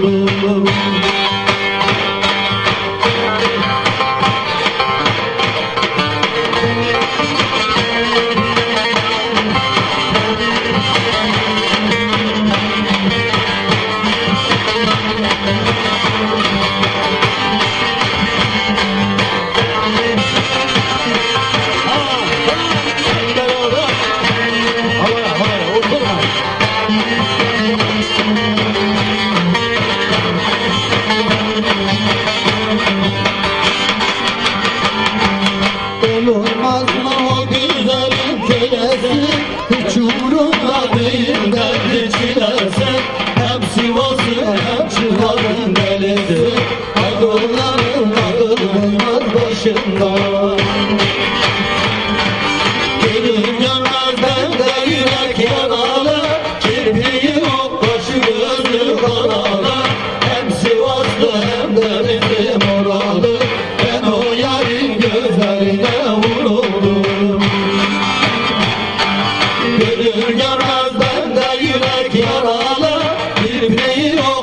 Oh, Delisi Akılların akılın var başında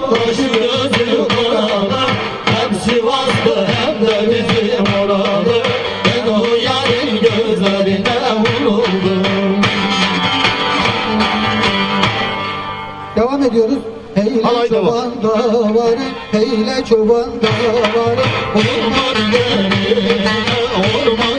Gözlü kanalı Hem Sivaslı hem de bizim oralı Ben o yarın gözlerine vuruldum Devam ediyoruz. Heyle devam. çoban davarı, heyle çoban davarı. Orman gönlüne, orman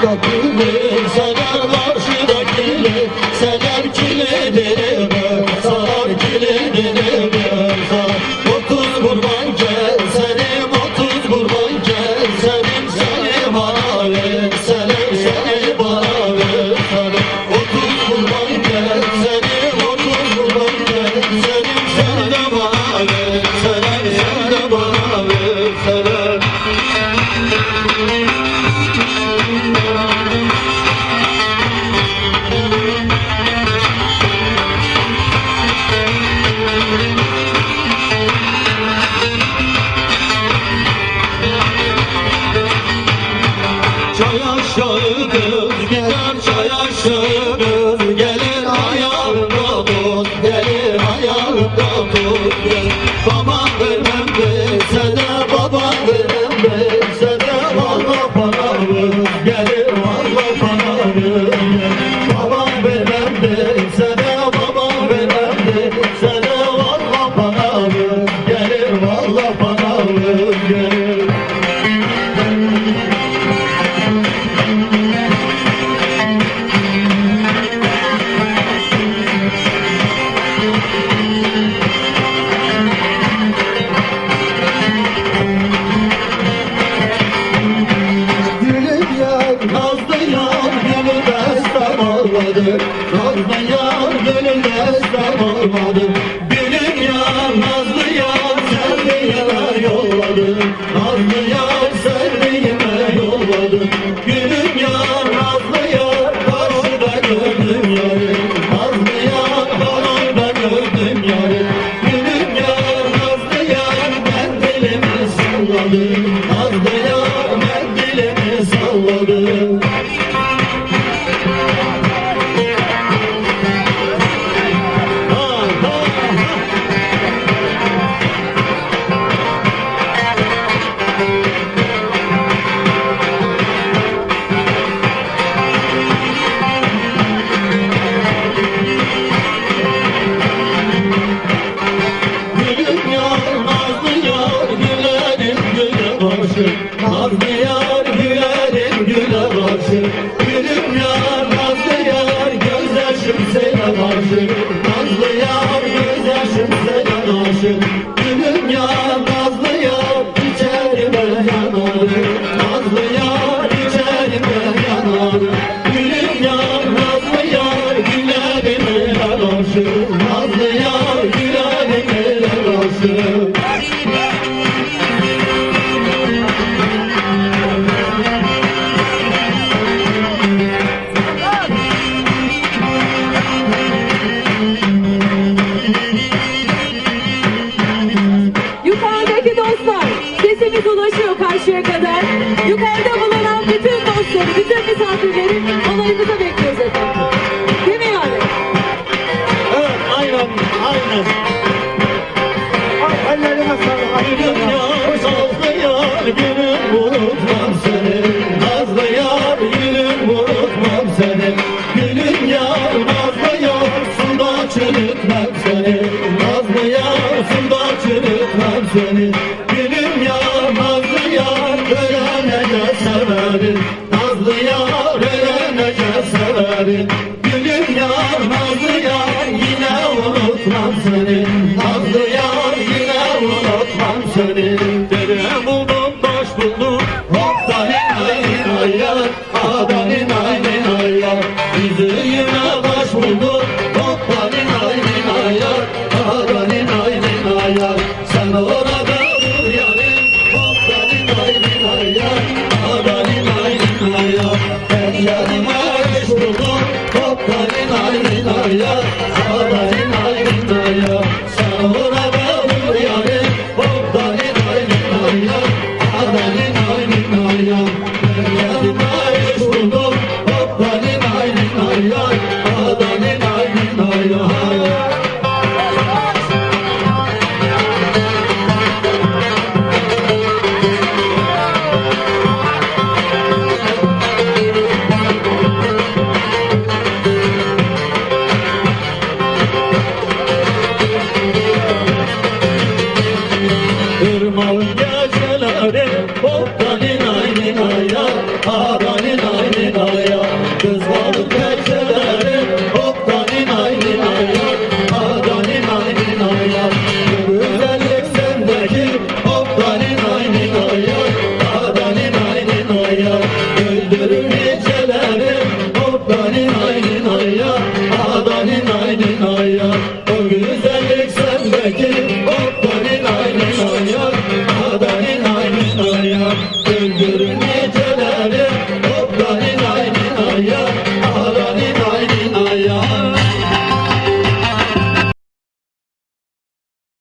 Karşıdakileri sever karşıdakileri Çay aşağı kız gider çay aşağı kız Gelir ayağımda tut gelir ayağımda tut. Babam vermem verse de babam vermem verse de yar, gülüm destem olmadı. Gülüm yar, nazlı yar, sevdiğime yolladı. Nazlı yar, sevdiğime yolladı. Gülüm yar, nazlı yar, karşıda gördüm yarı. Nazlı yar, karşıda gördüm yarı. Gülüm yar, nazlı yar, ben dilimi salladım. Thank you. Polisimiz ulaşıyor karşıya kadar. Yukarıda